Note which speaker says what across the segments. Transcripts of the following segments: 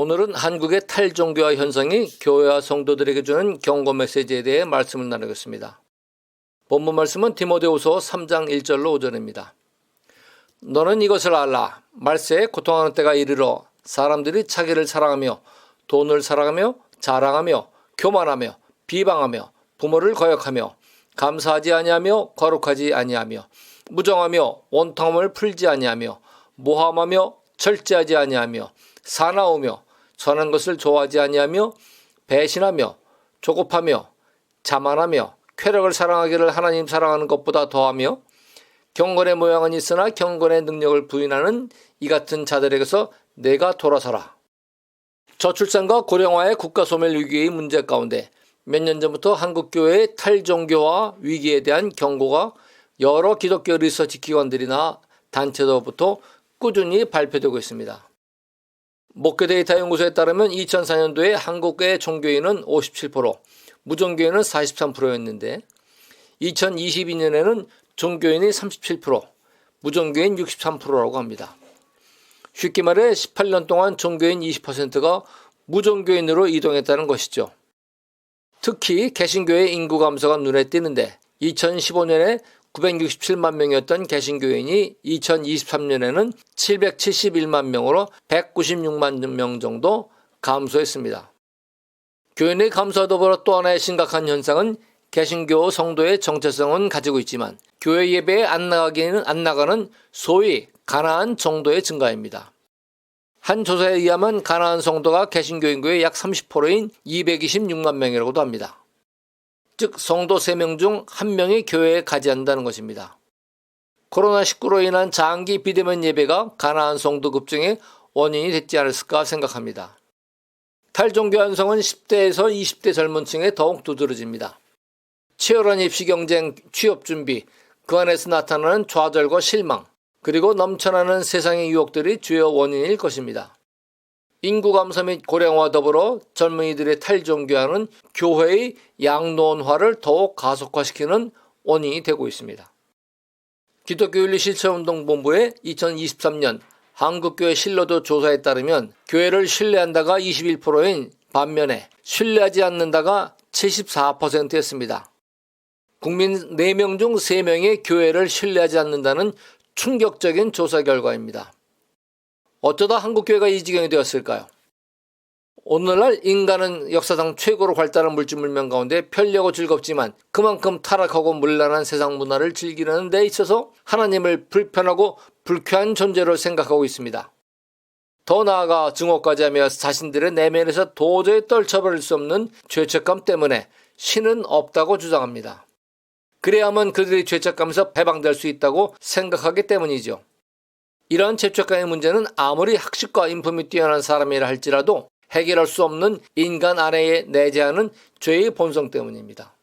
Speaker 1: 오늘은 한국의 탈종교화 현상이 교회와 성도들에게 주는 경고 메시지에 대해 말씀을 나누겠습니다. 본문 말씀은 디모데후서 3장 1절로 5절입니다. 너는 이것을 알라. 말세에 고통하는 때가 이르러 사람들이 자기를 사랑하며 돈을 사랑하며 자랑하며 교만하며 비방하며 부모를 거역하며 감사하지 아니하며 거룩하지 아니하며 무정하며 원통함을 풀지 아니하며 모함하며 절제하지 아니하며 사나우며 선한 것을 좋아하지 아니하며 배신하며 조급하며 자만하며 쾌락을 사랑하기를 하나님 사랑하는 것보다 더하며 경건의 모양은 있으나 경건의 능력을 부인하는 이 같은 자들에게서 내가 돌아서라. 저출산과 고령화의 국가 소멸 위기의 문제 가운데 몇 년 전부터 한국교회의 탈종교화 위기에 대한 경고가 여러 기독교 리서치 기관들이나 단체로부터 꾸준히 발표되고 있습니다. 목회 데이터 연구소에 따르면 2004년도에 한국의 종교인은 57%, 무종교인은 43%였는데 2022년에는 종교인이 37%, 무종교인 63%라고 합니다. 쉽게 말해 18년 동안 종교인 20%가 무종교인으로 이동했다는 것이죠. 특히 개신교의 인구 감소가 눈에 띄는데 2015년에 967만 명이었던 개신교인이 2023년에는 771만 명으로 196만 명 정도 감소했습니다. 교인의 감소와 더불어 또 하나의 심각한 현상은 개신교 성도의 정체성은 가지고 있지만 교회 예배에 안 나가기는 안 나가는 소위 가나안 정도의 증가입니다. 한 조사에 의하면 가나안 성도가 개신교 인구의 약 30%인 226만 명이라고도 합니다. 즉 성도 3명 중 1명이 교회에 가지 않는다는 것입니다. 코로나19로 인한 장기 비대면 예배가 가나안 성도 급증의 원인이 됐지 않았을까 생각합니다. 탈종교 환성은 10대에서 20대 젊은 층에 더욱 두드러집니다. 치열한 입시 경쟁, 취업 준비, 그 안에서 나타나는 좌절과 실망, 그리고 넘쳐나는 세상의 유혹들이 주요 원인일 것입니다. 인구 감소 및 고령화 더불어 젊은이들의 탈종교화는 교회의 양론화를 더욱 가속화시키는 원인이 되고 있습니다. 기독교 윤리 실천 운동 본부의 2023년 한국교회 신로도 조사에 따르면 교회를 신뢰한다가 21%인 반면에 신뢰하지 않는다가 74%였습니다. 국민 4명 중 3명이 교회를 신뢰하지 않는다는 충격적인 조사 결과입니다. 어쩌다 한국교회가 이 지경이 되었을까요? 오늘날 인간은 역사상 최고로 발달한 물질 문명 가운데 편리하고 즐겁지만 그만큼 타락하고 물란한 세상 문화를 즐기는 데 있어서 하나님을 불편하고 불쾌한 존재로 생각하고 있습니다. 더 나아가 증오까지 하며 자신들의 내면에서 도저히 떨쳐버릴 수 없는 죄책감 때문에 신은 없다고 주장합니다. 그래야만 그들의 죄책감에서 배방될 수 있다고 생각하기 때문이죠. 이러한 죄책감의 문제는 아무리 학식과 인품이 뛰어난 사람이라 할지라도 해결할 수 없는 인간 안에 내재하는 죄의 본성 때문입니다.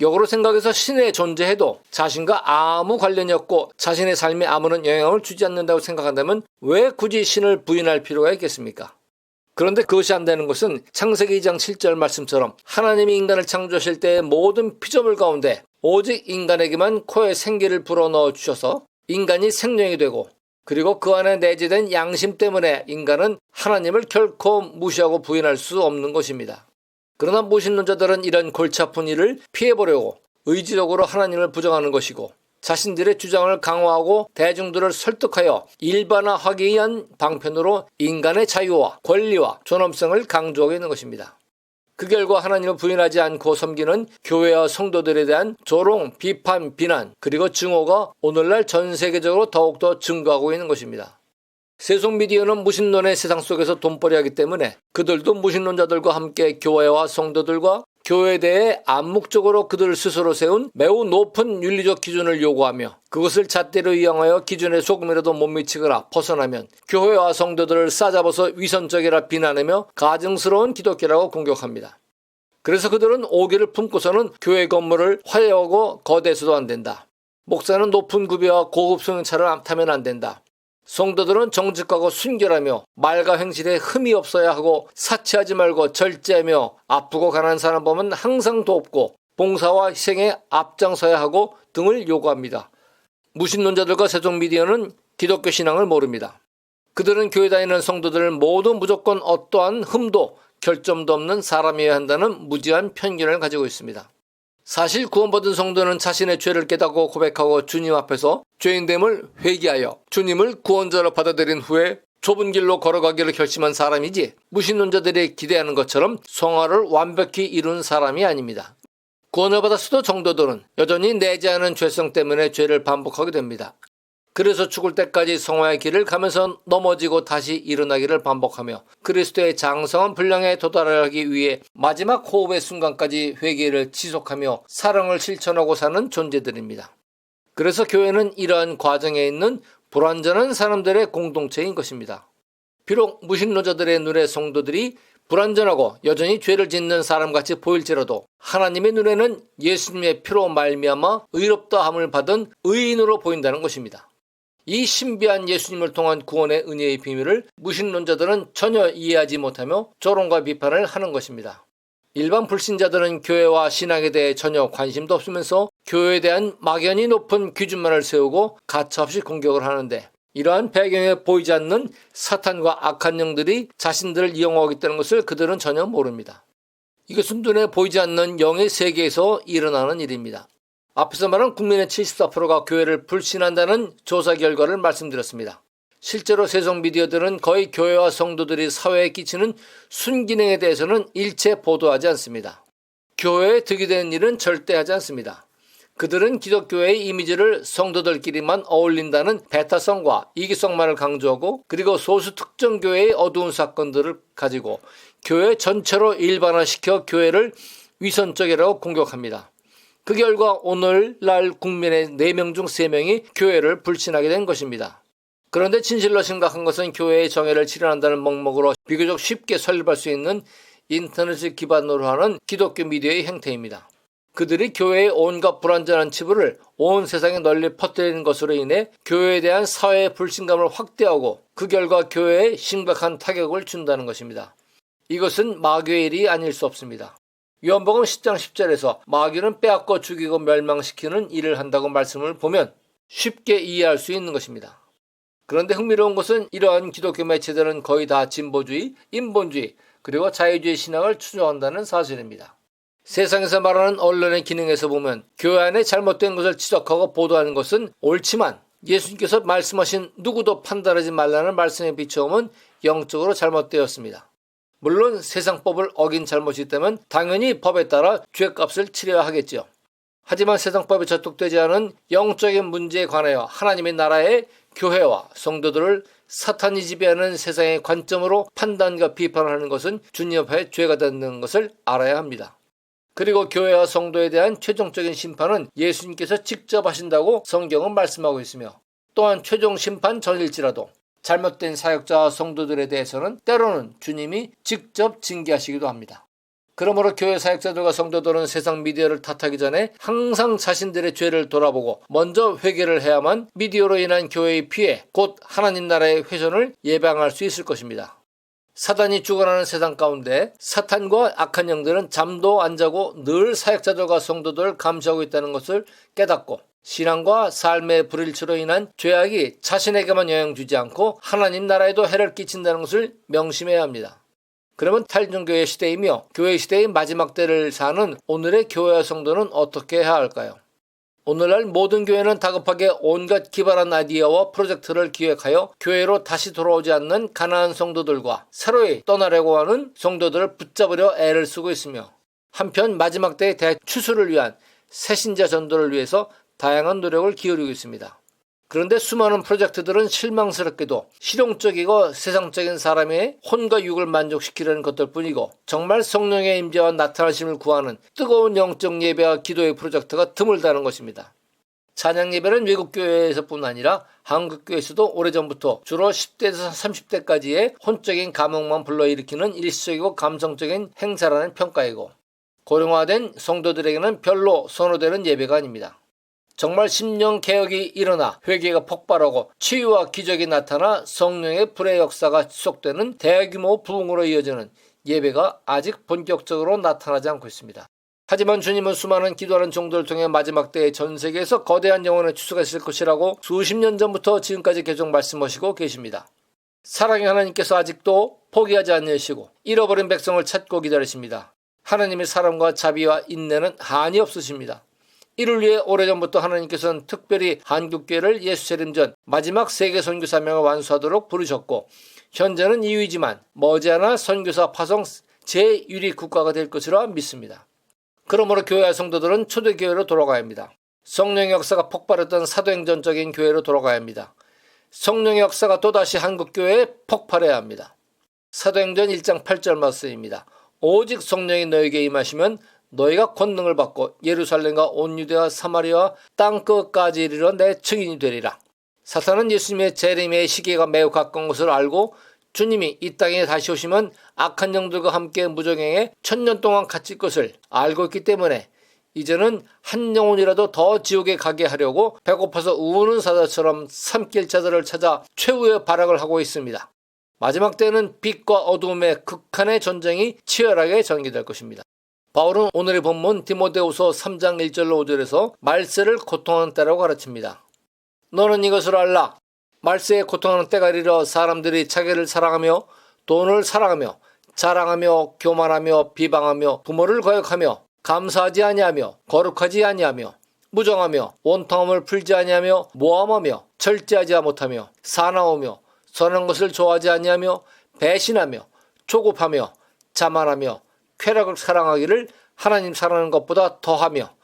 Speaker 1: 역으로 생각해서 신의 존재해도 자신과 아무 관련이 없고 자신의 삶에 아무런 영향을 주지 않는다고 생각한다면 왜 굳이 신을 부인할 필요가 있겠습니까? 그런데 그것이 안 되는 것은 창세기 2장 7절 말씀처럼 하나님이 인간을 창조하실 때의 모든 피조물 가운데 오직 인간에게만 코에 생기를 불어넣어 주셔서 인간이 생명이 되고 그리고 그 안에 내재된 양심 때문에 인간은 하나님을 결코 무시하고 부인할 수 없는 것입니다. 그러나 무신론자들은 이런 골치 아픈 일을 피해보려고 의지적으로 하나님을 부정하는 것이고 자신들의 주장을 강화하고 대중들을 설득하여 일반화하기 위한 방편으로 인간의 자유와 권리와 존엄성을 강조하고 있는 것입니다. 그 결과 하나님을 부인하지 않고 섬기는 교회와 성도들에 대한 조롱, 비판, 비난, 그리고 증오가 오늘날 전 세계적으로 더욱더 증가하고 있는 것입니다. 세속 미디어는 무신론의 세상 속에서 돈벌이 하기 때문에 그들도 무신론자들과 함께 교회와 성도들과 교회에 대해 암묵적으로 그들 스스로 세운 매우 높은 윤리적 기준을 요구하며 그것을 잣대로 이용하여 기준에 조금이라도 못 미치거나 벗어나면 교회와 성도들을 싸잡아서 위선적이라 비난하며 가증스러운 기독교라고 공격합니다. 그래서 그들은 오기를 품고서는 교회 건물을 화려하고 거대해서도 안 된다. 목사는 높은 구비와 고급 승용차를 타면 안 된다. 성도들은 정직하고 순결하며 말과 행실에 흠이 없어야 하고 사치하지 말고 절제하며 아프고 가난한 사람 보면 항상 돕고 봉사와 희생에 앞장서야 하고 등을 요구합니다. 무신론자들과 세종 미디어는 기독교 신앙을 모릅니다. 그들은 교회 다니는 성도들을 모두 무조건 어떠한 흠도 결점도 없는 사람이어야 한다는 무지한 편견을 가지고 있습니다. 사실 구원받은 성도는 자신의 죄를 깨닫고 고백하고 주님 앞에서 죄인됨을 회개하여 주님을 구원자로 받아들인 후에 좁은 길로 걸어가기를 결심한 사람이지 무신론자들이 기대하는 것처럼 성화를 완벽히 이룬 사람이 아닙니다. 구원을 받았어도 정도들은 여전히 내지 않은 죄성 때문에 죄를 반복하게 됩니다. 그래서 죽을 때까지 성화의 길을 가면서 넘어지고 다시 일어나기를 반복하며 그리스도의 장성한 분량에 도달하기 위해 마지막 호흡의 순간까지 회개를 지속하며 사랑을 실천하고 사는 존재들입니다. 그래서 교회는 이러한 과정에 있는 불완전한 사람들의 공동체인 것입니다. 비록 무신론자들의 눈에 성도들이 불완전하고 여전히 죄를 짓는 사람같이 보일지라도 하나님의 눈에는 예수님의 피로 말미암아 의롭다함을 받은 의인으로 보인다는 것입니다. 이 신비한 예수님을 통한 구원의 은혜의 비밀을 무신론자들은 전혀 이해하지 못하며 조롱과 비판을 하는 것입니다. 일반 불신자들은 교회와 신앙에 대해 전혀 관심도 없으면서 교회에 대한 막연히 높은 기준만을 세우고 가차없이 공격을 하는데 이러한 배경에 보이지 않는 사탄과 악한 영들이 자신들을 이용하고 있다는 것을 그들은 전혀 모릅니다. 이것은 눈에 보이지 않는 영의 세계에서 일어나는 일입니다. 앞에서 말한 국민의 74%가 교회를 불신한다는 조사 결과를 말씀드렸습니다. 실제로 세속 미디어들은 거의 교회와 성도들이 사회에 끼치는 순기능에 대해서는 일체 보도하지 않습니다. 교회에 득이 되는 일은 절대 하지 않습니다. 그들은 기독교의 이미지를 성도들끼리만 어울린다는 배타성과 이기성만을 강조하고 그리고 소수 특정 교회의 어두운 사건들을 가지고 교회 전체로 일반화시켜 교회를 위선적이라고 공격합니다. 그 결과 오늘날 국민의 4명 중 3명이 교회를 불신하게 된 것입니다. 그런데 진실로 심각한 것은 교회의 정예를 실현한다는 목목으로 비교적 쉽게 설립할 수 있는 인터넷을 기반으로 하는 기독교 미디어의 행태입니다. 그들이 교회의 온갖 불완전한 치부를 온 세상에 널리 퍼뜨리는 것으로 인해 교회에 대한 사회의 불신감을 확대하고 그 결과 교회에 심각한 타격을 준다는 것입니다. 이것은 마귀의 일이 아닐 수 없습니다. 요한복음 10장 10절에서 마귀는 빼앗고 죽이고 멸망시키는 일을 한다고 말씀을 보면 쉽게 이해할 수 있는 것입니다. 그런데 흥미로운 것은 이러한 기독교 매체들은 거의 다 진보주의, 인본주의, 그리고 자유주의 신앙을 추종한다는 사실입니다. 세상에서 말하는 언론의 기능에서 보면 교회 안에 잘못된 것을 지적하고 보도하는 것은 옳지만 예수님께서 말씀하신 누구도 판단하지 말라는 말씀에 비추어면 영적으로 잘못되었습니다. 물론 세상법을 어긴 잘못이 있다면 당연히 법에 따라 죄값을 치려야 하겠죠. 하지만 세상법에 저촉되지 않은 영적인 문제에 관하여 하나님의 나라의 교회와 성도들을 사탄이 지배하는 세상의 관점으로 판단과 비판하는 것은 주님 앞에 죄가 되는 것을 알아야 합니다. 그리고 교회와 성도에 대한 최종적인 심판은 예수님께서 직접 하신다고 성경은 말씀하고 있으며 또한 최종 심판 전일지라도 잘못된 사역자와 성도들에 대해서는 때로는 주님이 직접 징계하시기도 합니다. 그러므로 교회 사역자들과 성도들은 세상 미디어를 탓하기 전에 항상 자신들의 죄를 돌아보고 먼저 회개를 해야만 미디어로 인한 교회의 피해, 곧 하나님 나라의 훼손을 예방할 수 있을 것입니다. 사단이 죽어나는 세상 가운데 사탄과 악한 영들은 잠도 안 자고 늘 사역자들과 성도들을 감시하고 있다는 것을 깨닫고 신앙과 삶의 불일치로 인한 죄악이 자신에게만 영향 주지 않고 하나님 나라에도 해를 끼친다는 것을 명심해야 합니다. 그러면 탈중교회 시대이며 교회 시대의 마지막 때를 사는 오늘의 교회와 성도는 어떻게 해야 할까요? 오늘날 모든 교회는 다급하게 온갖 기발한 아이디어와 프로젝트를 기획하여 교회로 다시 돌아오지 않는 가난한 성도들과 새로이 떠나려고 하는 성도들을 붙잡으려 애를 쓰고 있으며 한편 마지막 때의 대추수를 위한 새신자 전도를 위해서 다양한 노력을 기울이고 있습니다. 그런데 수많은 프로젝트들은 실망스럽게도 실용적이고 세상적인 사람의 혼과 육을 만족시키려는 것들 뿐이고 정말 성령의 임재와 나타나심을 구하는 뜨거운 영적 예배와 기도의 프로젝트가 드물다는 것입니다. 찬양 예배는 외국 교회에서뿐 아니라 한국 교회에서도 오래전부터 주로 10대에서 30대까지의 혼적인 감흥만 불러일으키는 일시적이고 감성적인 행사라는 평가이고 고령화된 성도들에게는 별로 선호되는 예배가 아닙니다. 정말 심령 개혁이 일어나 회개가 폭발하고 치유와 기적이 나타나 성령의 불의 역사가 지속되는 대규모 부흥으로 이어지는 예배가 아직 본격적으로 나타나지 않고 있습니다. 하지만 주님은 수많은 기도하는 종들을 통해 마지막 때에 전 세계에서 거대한 영혼의 추수가 있을 것이라고 수십 년 전부터 지금까지 계속 말씀하시고 계십니다. 사랑의 하나님께서 아직도 포기하지 않으시고 잃어버린 백성을 찾고 기다리십니다. 하나님의 사랑과 자비와 인내는 한이 없으십니다. 이를 위해 오래전부터 하나님께서는 특별히 한국교회를 예수재림 전 마지막 세계 선교 사명을 완수하도록 부르셨고 현재는 이유이지만 머지않아 선교사 파송 제1위 국가가 될 것이라 믿습니다. 그러므로 교회 성도들은 초대교회로 돌아가야 합니다. 성령의 역사가 폭발했던 사도행전적인 교회로 돌아가야 합니다. 성령의 역사가 또다시 한국교회에 폭발해야 합니다. 사도행전 1장 8절 말씀입니다. 오직 성령이 너에게 임하시면 너희가 권능을 받고 예루살렘과 온 유대와 사마리아 땅 끝까지 이르러 내 증인이 되리라. 사탄은 예수님의 재림의 시기가 매우 가까운 것을 알고 주님이 이 땅에 다시 오시면 악한 영들과 함께 무정행에 천년 동안 갇힐 것을 알고 있기 때문에 이제는 한 영혼이라도 더 지옥에 가게 하려고 배고파서 우는 사자처럼 삼킬 자들을 찾아 최후의 발악을 하고 있습니다. 마지막 때는 빛과 어두움의 극한의 전쟁이 치열하게 전개될 것입니다. 바울은 오늘의 본문 디모데후서 3장 1절로 5절에서 말세를 고통하는 때라고 가르칩니다. 너는 이것을 알라. 말세에 고통하는 때가 이르러 사람들이 자기를 사랑하며 돈을 사랑하며 자랑하며 교만하며 비방하며 부모를 거역하며 감사하지 아니하며 거룩하지 아니하며 무정하며 원통함을 풀지 아니하며 모함하며 절제하지 못하며 사나우며 선한 것을 좋아하지 아니하며 배신하며 조급하며 자만하며 쾌락을 사랑하기를 하나님 사랑하는 것보다 더하며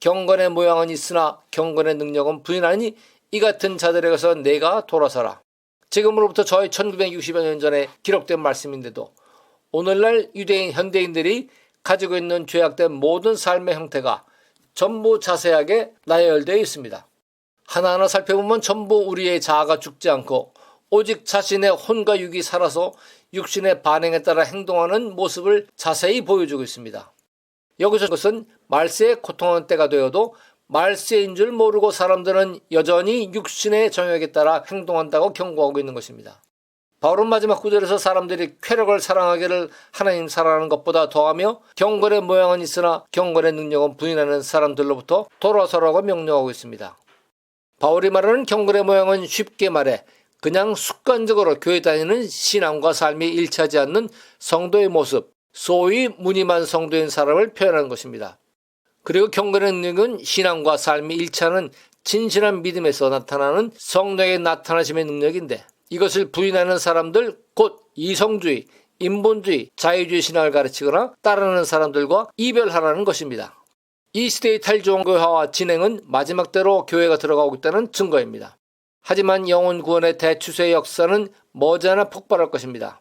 Speaker 1: 경건의 모양은 있으나 경건의 능력은 부인하니 이 같은 자들에게서 내가 돌아서라. 지금으로부터 저희 1960여 년 전에 기록된 말씀인데도 오늘날 유대인 현대인들이 가지고 있는 죄악된 모든 삶의 형태가 전부 자세하게 나열되어 있습니다. 하나하나 살펴보면 전부 우리의 자아가 죽지 않고 오직 자신의 혼과 육이 살아서 육신의 반응에 따라 행동하는 모습을 자세히 보여주고 있습니다. 여기서 그것은 말세에 고통하는 때가 되어도 말세인 줄 모르고 사람들은 여전히 육신의 정욕에 따라 행동한다고 경고하고 있는 것입니다. 바울은 마지막 구절에서 사람들이 쾌락을 사랑하기를 하나님 사랑하는 것보다 더하며 경건의 모양은 있으나 경건의 능력은 부인하는 사람들로부터 돌아서라고 명령하고 있습니다. 바울이 말하는 경건의 모양은 쉽게 말해 그냥 습관적으로 교회 다니는 신앙과 삶이 일치하지 않는 성도의 모습, 소위 무늬만 성도인 사람을 표현하는 것입니다. 그리고 경건의 능력은 신앙과 삶이 일치하는 진실한 믿음에서 나타나는 성령의 나타나심의 능력인데 이것을 부인하는 사람들 곧 이성주의, 인본주의, 자유주의 신앙을 가르치거나 따르는 사람들과 이별하라는 것입니다. 이 시대의 탈종교화와 진행은 마지막 때로 교회가 들어가고 있다는 증거입니다. 하지만 영혼 구원의 대추세의 역사는 머지않아 폭발할 것입니다.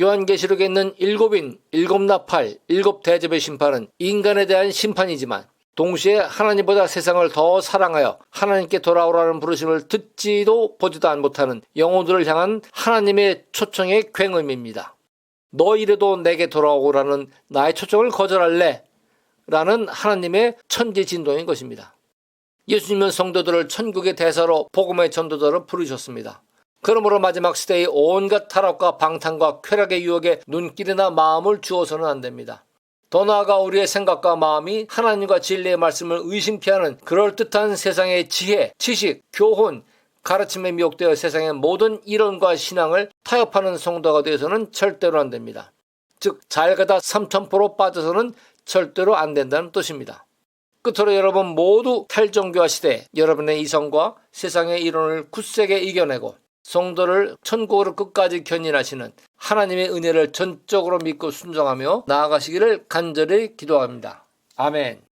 Speaker 1: 요한계시록에 있는 일곱인, 일곱 나팔, 일곱 대접의 심판은 인간에 대한 심판이지만 동시에 하나님보다 세상을 더 사랑하여 하나님께 돌아오라는 부르심을 듣지도 보지도 못하는 영혼들을 향한 하나님의 초청의 굉음입니다. 너 이래도 내게 돌아오라는 나의 초청을 거절할래? 라는 하나님의 천지 진동인 것입니다. 예수님은 성도들을 천국의 대사로 복음의 전도자로 부르셨습니다. 그러므로 마지막 시대의 온갖 타락과 방탕과 쾌락의 유혹에 눈길이나 마음을 주어서는 안 됩니다. 더 나아가 우리의 생각과 마음이 하나님과 진리의 말씀을 의심케 하는 그럴듯한 세상의 지혜, 지식, 교훈, 가르침에 미혹되어 세상의 모든 이론과 신앙을 타협하는 성도가 되어서는 절대로 안 됩니다. 즉, 잘 가다 삼천포로 빠져서는 절대로 안 된다는 뜻입니다. 끝으로 여러분 모두 탈종교화 시대 여러분의 이성과 세상의 이론을 굳세게 이겨내고 성도를 천국으로 끝까지 견인하시는 하나님의 은혜를 전적으로 믿고 순종하며 나아가시기를 간절히 기도합니다. 아멘.